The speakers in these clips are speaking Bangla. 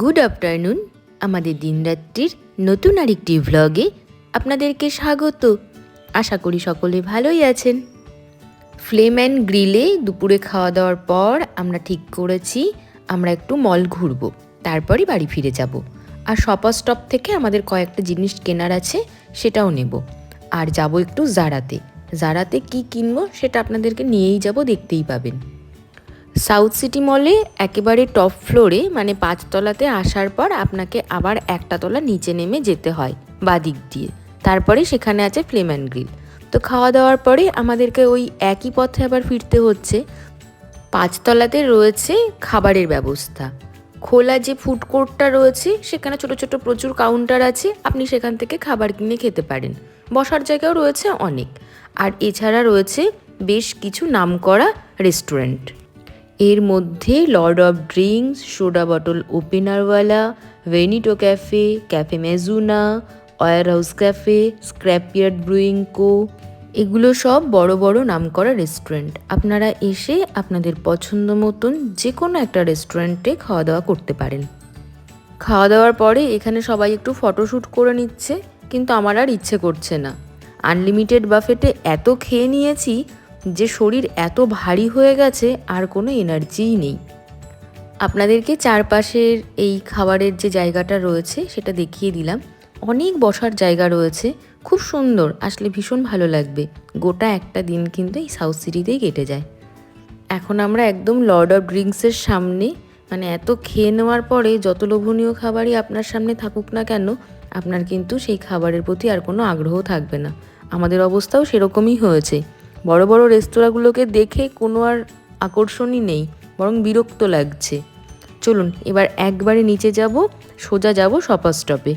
গুড আফটারনুন আমাদের দিনরাত্রির নতুন আরেকটি ভ্লগে আপনাদেরকে স্বাগত। আশা করি সকলে ভালোই আছেন। ফ্লেম অ্যান্ড গ্রিলে দুপুরে খাওয়া দাওয়ার পর আমরা ঠিক করেছি, আমরা একটু মল ঘুরবো তারপরই বাড়ি ফিরে যাব। আর শপার স্টপ থেকে আমাদের কয়েকটা জিনিস কেনার আছে, সেটাও নেব। আর যাব একটু জারাতে জারাতে কি কিনবো, সেটা আপনাদেরকে নিয়েই যাব, দেখতেই পাবেন। সাউথ সিটি মলে একেবারে টপ ফ্লোরে মানে পাঁচতলাতে আসার পর আপনাকে আবার একটা তলা নিচে নেমে যেতে হয় বা দিক দিয়ে। তারপরে সেখানে আছে ফ্লেম অ্যান্ড গ্রিল তো খাওয়া দাওয়ার পরে আমাদেরকে ওই একই পথে আবার ফিরতে হচ্ছে। পাঁচতলাতে রয়েছে খাবারের ব্যবস্থা। খোলা যে ফুড কোর্টটা রয়েছে, সেখানে ছোট ছোট প্রচুর কাউন্টার আছে, আপনি সেখান থেকে খাবার কিনে খেতে পারেন। বসার জায়গাও রয়েছে অনেক। আর এছাড়া রয়েছে বেশ কিছু নামকরা রেস্টুরেন্ট এর মধ্যে lord of drinks soda bottle ওপেনারওয়ালা Venito cafe cafe Mezuna warehouse cafe scrapyard brewing co এগুলো সব বড় বড় নামকরা রেস্টুরেন্ট আপনারা এসে আপনাদের পছন্দ মতন যে কোনো একটা রেস্টুরেন্টে খাওয়া দাওয়া করতে পারেন। খাওয়া দাওয়ার পরে এখানে সবাই একটু ফটোশ্যুট করে নিচ্ছে, কিন্তু আমার আর ইচ্ছে করছে না। আনলিমিটেড বাফেটে এত খেয়ে নিয়েছি যে শরীর এত ভারী হয়ে গেছে আর কোনো এনার্জিই নেই। আপনাদেরকে চারপাশের এই খাবারের যে জায়গাটা রয়েছে সেটা দেখিয়ে দিলাম। অনেক বসার জায়গা রয়েছে, খুব সুন্দর, আসলে ভীষণ ভালো লাগবে। গোটা একটা দিন কিন্তু এই সাউথ সিটিতেই কেটে যায়। এখন আমরা একদম লর্ড অফ ড্রিঙ্কসের সামনে মানে এত খেয়ে নেওয়ার পরে যত লোভনীয় খাবারই আপনার সামনে থাকুক না কেন, আপনার কিন্তু সেই খাবারের প্রতি আর কোনো আগ্রহ থাকবে না। আমাদের অবস্থাও সেরকমই হয়েছে। বড় বড় রেস্তোরাঁগুলোকে দেখে কোনো আর আকর্ষণই নেই, বরং বিরক্ত লাগছে। চলুন, এবার একবারে নিচে যাব, সোজা যাব শপার স্টপে।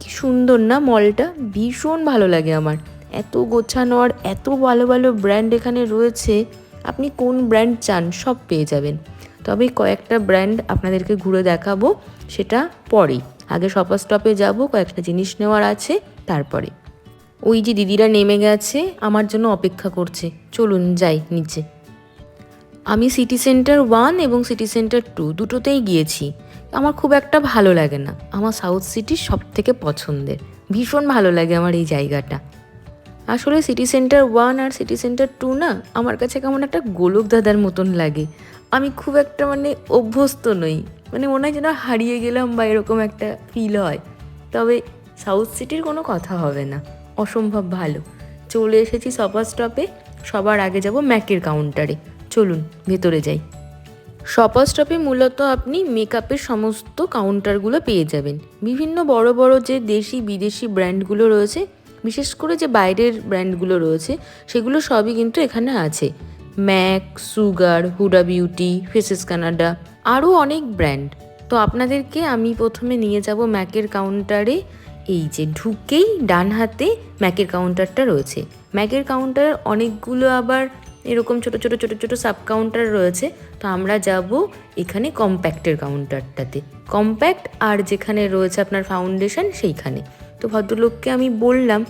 কি সুন্দর না মলটা? ভীষণ ভালো লাগে আমার। এত গোছানো আর এত ভালো ভালো ব্র্যান্ড এখানে রয়েছে, আপনি কোন ব্র্যান্ড চান সব পেয়ে যাবেন। তবে কয়েকটা ব্র্যান্ড আপনাদেরকে ঘুরে দেখাবো, সেটা পরে আগে শপার স্টপে যাব, কয়েকটা জিনিস নেওয়ার আছে, তারপরে। ওই যে দিদিরা নেমে গেছে, আমার জন্য অপেক্ষা করছে। চলুন যাই নিচে। আমি সিটি সেন্টার ওয়ান এবং সিটি সেন্টার টু দুটোতেই গিয়েছি। আমার খুব একটা ভালো লাগে না। আমার সাউথ সিটি সব থেকে পছন্দের। ভীষণ ভালো লাগে আমার এই জায়গাটা। আসলে সিটি সেন্টার ওয়ান আর সিটি সেন্টার টু না, আমার কাছে কেমন একটা গোলক দাদার মতন লাগে। আমি খুব একটা মানে অভ্যস্ত নই। মানে মনে হয় যেন হারিয়ে গেলাম বা এরকম একটা ফিল হয়। তবে সাউথ সিটির কোনো কথা হবে না। অসম্ভব ভালো। চলে এসেছি সপার স্টপে সবার আগে যাব ম্যাকের কাউন্টারে চলুন, ভেতরে যাই। শপার স্টপে মূলত আপনি মেকআপের সমস্ত কাউন্টারগুলো পেয়ে যাবেন। বিভিন্ন বড় বড় যে দেশি, বিদেশি ব্র্যান্ডগুলো রয়েছে, বিশেষ করে যে বাইরের ব্র্যান্ডগুলো রয়েছে, সেগুলো সবই কিন্তু এখানে আছে। MAC, Sugar, Huda Beauty, Faces Canada, আরও অনেক ব্র্যান্ড তো আপনাদেরকে আমি প্রথমে নিয়ে যাব ম্যাকের কাউন্টারে এই যে ঢুকেই ডান হাতে ম্যাকের কাউন্টারটা রয়েছে। ম্যাকের কাউন্টার অনেকগুলো আবার এরকম ছোট ছোট ছোট ছোট সাব কাউন্টার রয়েছে। তো আমরা যাব এখানে কম্প্যাক্টের কাউন্টারটাতে কম্প্যাক্ট আর যেখানে রয়েছে আপনার ফাউন্ডেশন সেইখানে। তো ভদ্রলোককে আমি বললাম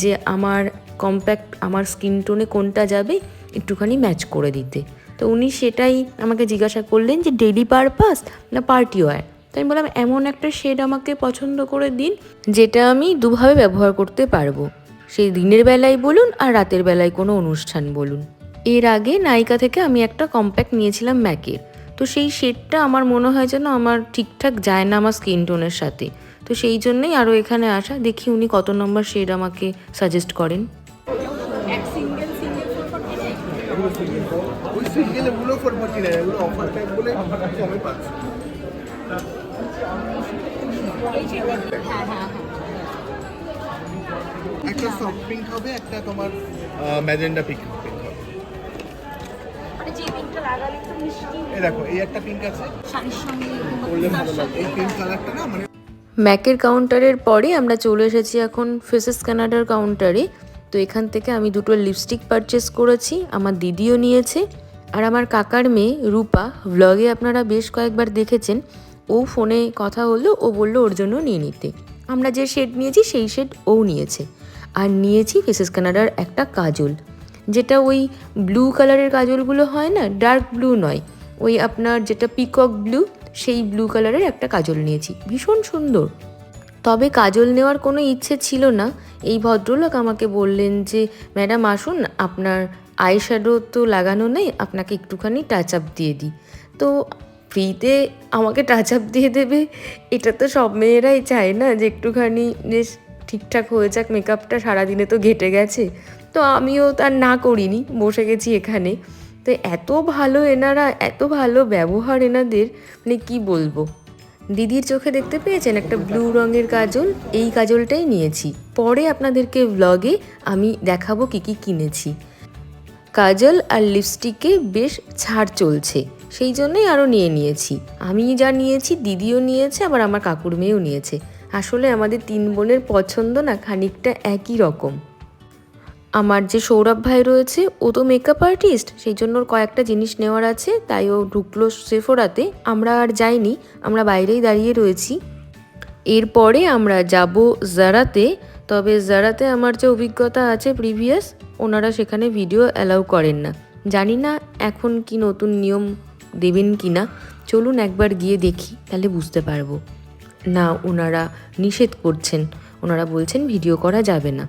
যে আমার কম্প্যাক্ট আমার স্কিন টোনে কোনটা যাবে একটুখানি ম্যাচ করে দিতে। তো উনি সেটাই আমাকে জিজ্ঞাসা করলেন যে ডেলি পারপাস না পার্টি ওয়ার তো আমি বললাম এমন একটা শেড আমাকে পছন্দ করে দিন যেটা আমি দুভাবে ব্যবহার করতে পারব। সেই দিনের বেলায় বলুন আর রাতের বেলায় কোনো অনুষ্ঠান বলুন। এর আগে নায়িকা থেকে আমি একটা কম্প্যাক্ট নিয়েছিলাম ম্যাকের তো সেই শেডটা আমার মনে হয় যেন আমার ঠিকঠাক যায় না আমার স্কিন টোনের সাথে। তো সেই জন্যই আরও এখানে আসা দেখি উনি কত নম্বর শেড আমাকে সাজেস্ট করেন। ওই সিঙ্গেল এগুলো ফোর ফর্টি নাইন এগুলো অফার টাইপ বলে কমে পাচ্ছে। একটা সফট পিঙ্ক হবে একটা তোমার ম্যাজেন্ডা পিঙ্ক পিঙ্ক হবে। এই দেখো এই একটা পিঙ্ক আছে। করলে ভালো লাগবে এই পিঙ্ক কালারটা না মানে ম্যাকের কাউন্টারের পরে আমরা চলে এসেছি এখন ফেসেস কানাডার কাউন্টারে তো এখান থেকে আমি দুটো লিপস্টিক পারচেস করেছি আমার দিদিও নিয়েছে। আর আমার কাকার মেয়ে রূপা ভ্লগে আপনারা বেশ কয়েকবার দেখেছেন। ও ফোনে কথা হলো ও বলল ওর জন্য নিয়ে নিতে। আমরা যে শেড নিয়েছি, সেই শেড ও নিয়েছে। আর নিয়েছি ফেসেস কানাডার একটা কাজল, যেটা ওই ব্লু কালারের কাজলগুলো হয় না ডার্ক ব্লু নয়। ওই আপনার যেটা পিকক ব্লু সেই ব্লু কালারের একটা কাজল নিয়েছি। ভীষণ সুন্দর। তবে কাজল নেওয়ার কোনো ইচ্ছে ছিল না। এই ভদ্রলোক আমাকে বললেন যে, ম্যাডাম, আসুন, আপনার আই শ্যাডো তো লাগানো নেই, আপনাকে একটুখানি টাচ আপ দিয়ে দিই। তো ফ্রিতে আমাকে টাচ আপ দিয়ে দেবে। এটা তো সব মেয়েরাই চায় না যে একটুখানি বেশ ঠিকঠাক হয়ে যাক মেকআপটা সারাদিনে তো ঘেটে গেছে। তো আমিও তার না করিনি, বসে গেছি এখানে। তো এত ভালো এনারা, এত ভালো ব্যবহার এনাদের মানে কি বলব? দিদির চোখে দেখতে পেয়েছেন একটা ব্লু রঙের কাজল? এই কাজলটাই নিয়েছি। পরে আপনাদেরকে ব্লগে আমি দেখাবো কি কি কিনেছি। কাজল আর লিপস্টিকে বেশ ছাড় চলছে। সেই জন্যই আরও নিয়ে নিয়েছি। আমি যা নিয়েছি, দিদিও নিয়েছে, আবার আমার কাকুর মেয়েও নিয়েছে। আসলে আমাদের তিন বোনের পছন্দ না খানিকটা একই রকম। আমার যে সৌরভ ভাই রয়েছে, ও তো মেকআপ আর্টিস্ট সেই জন্য ওর কয়েকটা জিনিস নেওয়ার আছে, তাই ও ঢুকলো সেফোরাতে আমরা আর যাইনি, আমরা বাইরেই দাঁড়িয়ে রয়েছি। এরপরে আমরা যাব জারাতে তবে জারাতে আমার যে অভিজ্ঞতা আছে প্রিভিয়াস ওনারা সেখানে ভিডিও অ্যালাউ করেন না। জানি না এখন কি নতুন নিয়ম দেবেন কি না, চলুন একবার গিয়ে দেখি, তাহলে বুঝতে পারব। না, ওনারা নিষেধ করছেন। ওনারা বলছেন ভিডিও করা যাবে না।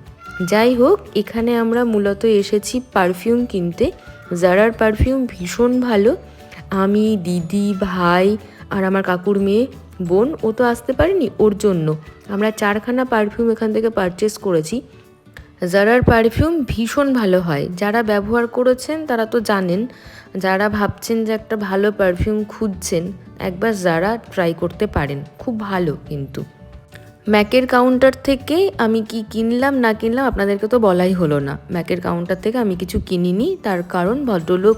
যাই হোক, এখানে আমরা মূলত এসেছি পারফিউম কিনতে। জারার পারফিউম ভীষণ ভালো, আমি, দিদি, ভাই আর আমার কাকুর মেয়ে, বোন, ও তো আসতে পারেনি ওর জন্য। আমরা চারখানা পারফিউম এখান থেকে পারচেস করেছি। জারার পারফিউম ভীষণ ভালো হয়, যারা ব্যবহার করেছেন তারা তো জানেন যারা ভাবছেন যে একটা ভালো পারফিউম খুঁজছেন, একবার যারা ট্রাই করতে পারেন। খুব ভালো কিন্তু। ম্যাকের কাউন্টার থেকে আমি কি কিনলাম, না কিনলাম, আপনাদেরকে তো বলাই হলো না। ম্যাকের কাউন্টার থেকে আমি কিছু কিনিনি, তার কারণ ভদ্রলোক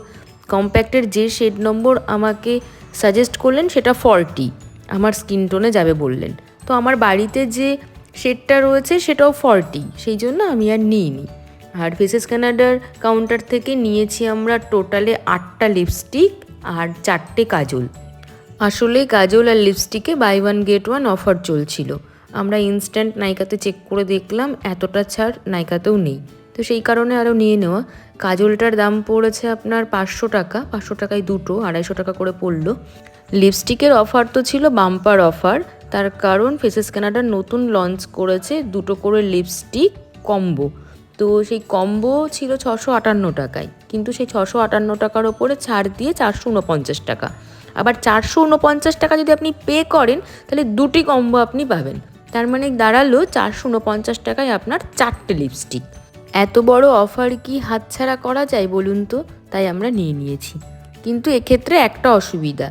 কম্প্যাক্টের যে শেড নম্বর আমাকে সাজেস্ট করলেন, সেটা ফর্টি আমার স্কিন টোনে যাবে বললেন। তো আমার বাড়িতে যে শেডটা রয়েছে, সেটাও ফর্টি সেই জন্য আমি আর নিইনি। আর ফেসেস কানাডার কাউন্টার থেকে নিয়েছি আমরা টোটালে আটটা লিপস্টিক আর চারটে কাজল। আসলে কাজল আর লিপস্টিকে buy one get one offer চলছিল। আমরা ইনস্ট্যান্ট নাইকাতে চেক করে দেখলাম, এতটা ছাড় নাইকাতেও নেই। তো সেই কারণে আরও নিয়ে নেওয়া। কাজলটার দাম পড়েছে আপনার পাঁচশো টাকা, পাঁচশো টাকায় দুটো, আড়াইশো টাকা করে পড়ল। লিপস্টিকের অফার তো ছিল বাম্পার অফার তার কারণ ফেসেস কানাডা নতুন লঞ্চ করেছে দুটো করে লিপস্টিক কম্বো তো সেই কম্বো ছিল ছশো আটান্ন টাকায়। কিন্তু সেই ছশো আটান্ন টাকার ওপরে ছাড় দিয়ে চারশো উনপঞ্চাশ টাকা। আবার চারশো উনপঞ্চাশ টাকা যদি আপনি পে করেন, তাহলে দুটি কম্বো আপনি পাবেন। তার মানে দাঁড়াল চারশো উনপঞ্চাশ টাকায় আপনার চারটে লিপস্টিক এত বড় অফার কি হাতছাড়া করা যায় বলুন তো? তাই আমরা নিয়ে নিয়েছি। কিন্তু এক্ষেত্রে একটা অসুবিধা।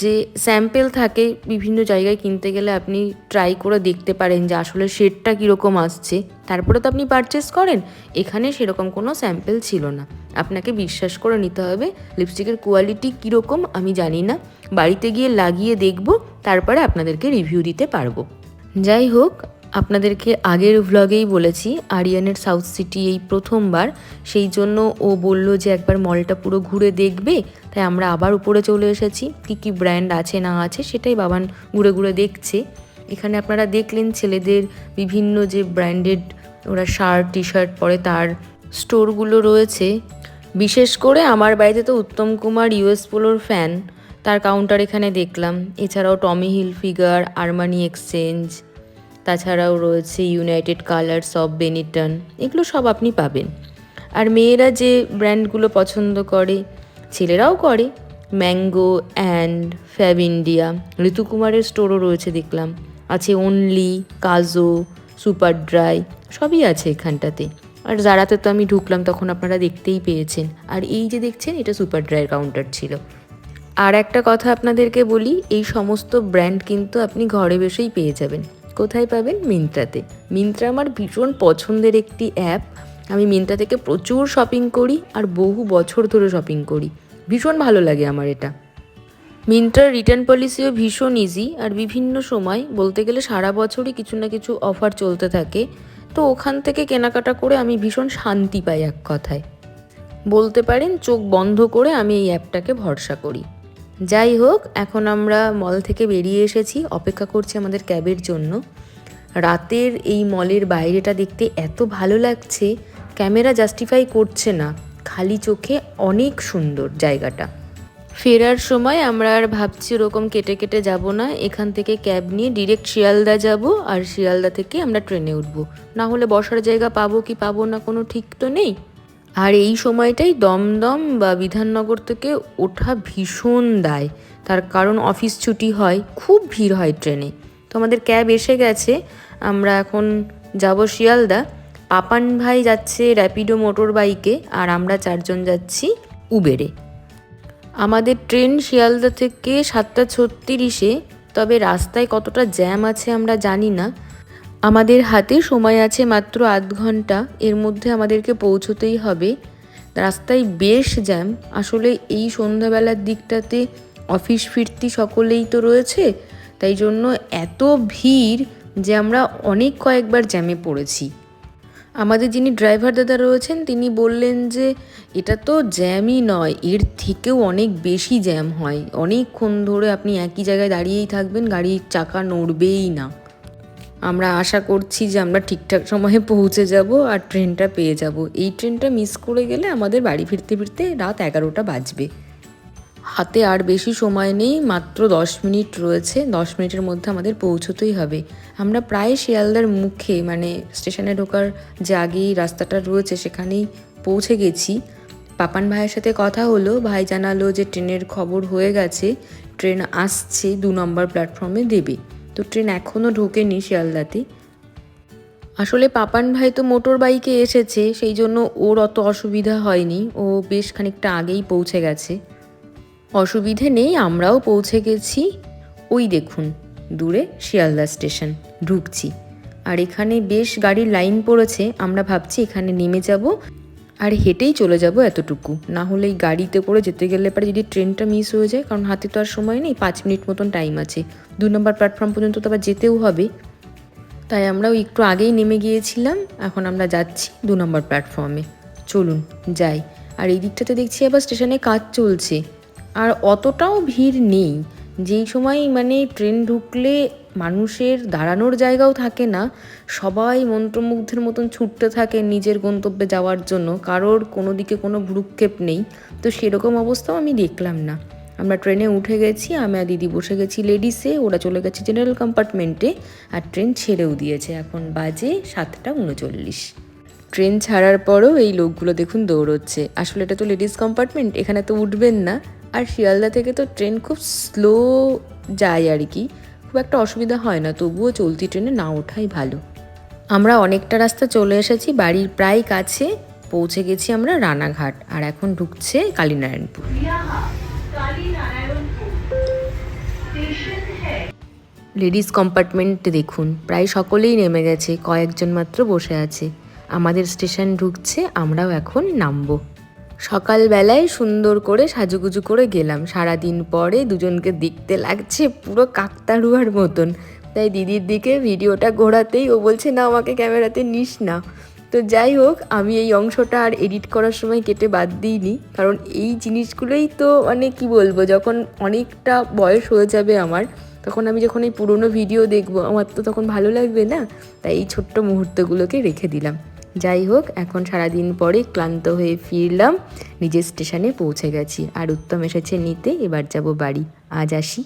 যে স্যাম্পেল থাকে বিভিন্ন জায়গায় কিনতে গেলে আপনি ট্রাই করে দেখতে পারেন যে আসলে শেডটা কীরকম আসছে। তারপরে তো আপনি পারচেস করেন, এখানে সেরকম কোনো স্যাম্পেল ছিল না। আপনাকে বিশ্বাস করে নিতে হবে লিপস্টিকের কোয়ালিটি কীরকম, আমি জানি না। বাড়িতে গিয়ে লাগিয়ে দেখব, তারপরে আপনাদেরকে রিভিউ দিতে পারব। যাই হোক আপনাদেরকে আগের ভ্লগেই বলেছি, আরিয়ানের সাউথ সিটি এই প্রথমবার। সেই জন্য ও বলল যে একবার মলটা পুরো ঘুরে দেখবে, তাই আমরা আবার উপরে চলে এসেছি। কী কী ব্র্যান্ড আছে, না আছে, সেটাই বাবান ঘুরে ঘুরে দেখছে। এখানে আপনারা দেখলেন ছেলেদের বিভিন্ন যে ব্র্যান্ডেড ওরা শার্ট টি শার্ট পরে তার স্টোরগুলো রয়েছে। বিশেষ করে আমার বাড়িতে তো উত্তম কুমার ইউএস পোলোর ফ্যান তার কাউন্টার এখানে দেখলাম। এছাড়াও Tommy Hilfiger Armani Exchange তাছাড়াও রয়েছে ইউনাইটেড কালার্স অফ বেনিটন এগুলো সব আপনি পাবেন। আর মেয়েরা যে ব্র্যান্ডগুলো পছন্দ করে, ছেলেরাও করে। ম্যাঙ্গো অ্যান্ড ফ্যাব ইন্ডিয়া ঋতুকুমারের স্টোরও রয়েছে দেখলাম। আছে অনলি কাজো সুপার ড্রাই সবই আছে এখানটাতে। আর যারাতে তো আমি ঢুকলাম তখন আপনারা দেখতেই পেয়েছেন। আর এই যে দেখছেন, এটা সুপার ড্রাইয়ের কাউন্টার ছিল। আর একটা কথা আপনাদেরকে বলি, এই সমস্ত ব্র্যান্ড কিন্তু আপনি ঘরে বসেই পেয়ে যাবেন। কোথায় পাবেন? মিন্ত্রাতে। মিন্ত্রা আমার ভীষণ পছন্দের একটি অ্যাপ আমি মিন্ত্রা থেকে প্রচুর শপিং করি আর বহু বছর ধরে শপিং করি। ভীষণ ভালো লাগে আমার এটা। মিন্ত্রার রিটার্ন পলিসিও ভীষণ ইজি আর বিভিন্ন সময় বলতে গেলে সারা বছরই কিছু না কিছু অফার চলতে থাকে। তো ওখান থেকে কেনাকাটা করে আমি ভীষণ শান্তি পাই এক কথায়। বলতে পারেন, চোখ বন্ধ করে আমি এই অ্যাপটাকে ভরসা করি। যাই হোক, এখন আমরা মল থেকে বেরিয়ে এসেছি। অপেক্ষা করছি আমাদের ক্যাবের জন্য। রাতের এই মলের বাইরেটা দেখতে এত ভালো লাগছে ক্যামেরা জাস্টিফাই করছে না। খালি চোখে অনেক সুন্দর জায়গাটা। ফেরার সময় আমরা আর ভাবছি ওরকম কেটে কেটে যাব না। এখান থেকে ক্যাব নিয়ে ডিরেক্ট শিয়ালদা যাব আর শিয়ালদা থেকে আমরা ট্রেনে উঠব। না হলে বসার জায়গা পাবো কি পাবো না কোনো ঠিক তো নেই। আর এই সময়টাই দমদম বা বিধাননগর থেকে ওঠা ভীষণ দায়। তার কারণ অফিস ছুটি হয়, খুব ভিড় হয় ট্রেনে। তো আমাদের ক্যাব এসে গেছে, আমরা এখন যাব শিয়ালদা। পাপান ভাই যাচ্ছে র্যাপিডো মোটর বাইকে আর আমরা চারজন যাচ্ছি উবেরে। আমাদের ট্রেন শিয়ালদা থেকে সাতটা ছত্রিশে, তবে রাস্তায় কতটা জ্যাম আছে আমরা জানি না। আমাদের হাতে সময় আছে মাত্র আধ ঘণ্টা, এর মধ্যে আমাদেরকে পৌঁছতেই হবে। রাস্তায় বেশ জ্যাম। আসলে এই সন্ধ্যাবেলার দিকটাতে অফিস ফিরতি সকলেই তো রয়েছে, তাই জন্য এত ভিড় যে আমরা অনেক কয়েকবার জ্যামে পড়েছি। আমাদের যিনি ড্রাইভার দাদা রয়েছেন, তিনি বললেন যে এটা তো জ্যামই নয়, এর থেকেও অনেক বেশি জ্যাম হয়। অনেকক্ষণ ধরে আপনি একই জায়গায় দাঁড়িয়েই থাকবেন, গাড়ির চাকা নড়বেই না। আমরা আশা করছি যে আমরা ঠিকঠাক সময়ে পৌঁছে যাব আর ট্রেনটা পেয়ে যাব। এই ট্রেনটা মিস করে গেলে আমাদের বাড়ি ফিরতে ফিরতে রাত এগারোটা বাজবে। হাতে আর বেশি সময় নেই, মাত্র দশ মিনিট রয়েছে। দশ মিনিটের মধ্যে আমাদের পৌঁছতেই হবে। আমরা প্রায় শিয়ালদার মুখে মানে স্টেশনে ঢোকার যে আগেই রাস্তাটা রয়েছে সেখানেই পৌঁছে গেছি। পাপান ভাইয়ের সাথে কথা হলো। ভাই জানালো যে ট্রেনের খবর হয়ে গেছে। ট্রেন আসছে দু নম্বর প্ল্যাটফর্মে দেবে। তো ট্রেন এখনও ঢোকেনি শিয়ালদাতে। আসলে পাপান ভাই তো মোটর বাইকে এসেছে, সেই জন্য ওর অত অসুবিধা হয়নি। ও বেশ খানিকটা আগেই পৌঁছে গেছে। অসুবিধে নেই, আমরাও পৌঁছে গেছি। ওই দেখুন, দূরে শিয়ালদা স্টেশন, ঢুকছি। আর এখানে বেশ গাড়ির লাইন পড়েছে, আমরা ভাবছি এখানে নেমে যাব। আর হেঁটেই চলে যাব এতটুকু। না হলে এই গাড়িতে করে যেতে গেলে পরে যদি ট্রেনটা মিস হয়ে যায়, কারণ হাতে তো আর সময় নেই, পাঁচ মিনিট মতন টাইম আছে। দু নম্বর প্ল্যাটফর্ম পর্যন্ত তো আবার যেতেও হবে। তাই আমরাও একটু আগেই নেমে গিয়েছিলাম, এখন আমরা যাচ্ছি দু নম্বর প্ল্যাটফর্মে চলুন, যাই। আর এই দিকটাতে দেখছি আবার স্টেশনে কাজ চলছে। আর অতটাও ভিড় নেই। যেই সময় মানে ট্রেন ঢুকলে মানুষের দাঁড়ানোর জায়গাও থাকে না। সবাই মন্ত্রমুগ্ধের মতন ছুটতে থাকে নিজের গন্তব্যে যাওয়ার জন্য। কারোর কোনো দিকে কোনো ভ্রুক্ষেপ নেই। তো সেরকম অবস্থাও আমি দেখলাম না। আমরা ট্রেনে উঠে গেছি, আমি আর দিদি বসে গেছি লেডিসে, ওরা চলে গেছে জেনারেল কম্পার্টমেন্টে আর ট্রেন ছেড়েও দিয়েছে। এখন বাজে সাতটা উনচল্লিশ। ট্রেন ছাড়ার পরও এই লোকগুলো দেখুন দৌড়চ্ছে। আসলে এটা তো লেডিস কম্পার্টমেন্ট এখানে তো উঠবেন না। আর শিয়ালদা থেকে তো ট্রেন খুব স্লো যায় আর কি। খুব একটা অসুবিধা হয় না, তবুও চলতি ট্রেনে না ওঠাই ভালো। আমরা অনেকটা রাস্তা চলে এসেছি, বাড়ির প্রায় কাছে পৌঁছে গেছি আমরা রানাঘাট, আর এখন ঢুকছে কালীনারায়ণপুর। লেডিস কম্পার্টমেন্ট দেখুন, প্রায় সকলেই নেমে গেছে, কয়েকজন মাত্র বসে আছে। আমাদের স্টেশন ঢুকছে, আমরাও এখন নামবো। সকালবেলায় সুন্দর করে সাজুগুজু করে গেলাম। সারাদিন পরে দুজনকে দেখতে লাগছে পুরো কাকতাড়ুয়ার মতন। তাই দিদির দিকে ভিডিওটা ঘোরাতেই ও বলছে, না, আমাকে ক্যামেরাতে নিস না। তো যাই হোক, আমি এই অংশটা আর এডিট করার সময় কেটে বাদ দিইনি। কারণ এই জিনিসগুলোই তো মানে কি বলব, যখন অনেকটা বয়স হয়ে যাবে আমার, তখন আমি যখন এই পুরনো ভিডিও দেখব, আমার তো তখন ভালো লাগবে না। তাই এই ছোট্ট মুহূর্তগুলোকে রেখে দিলাম। যাই হোক এখন সারাদিন পরে ক্লান্ত হয়ে ফিরলাম। নিজের স্টেশনে পৌঁছে গেছি। আর উত্তম এসেছে নিতে। এবার যাব বাড়ি। আজ আসি।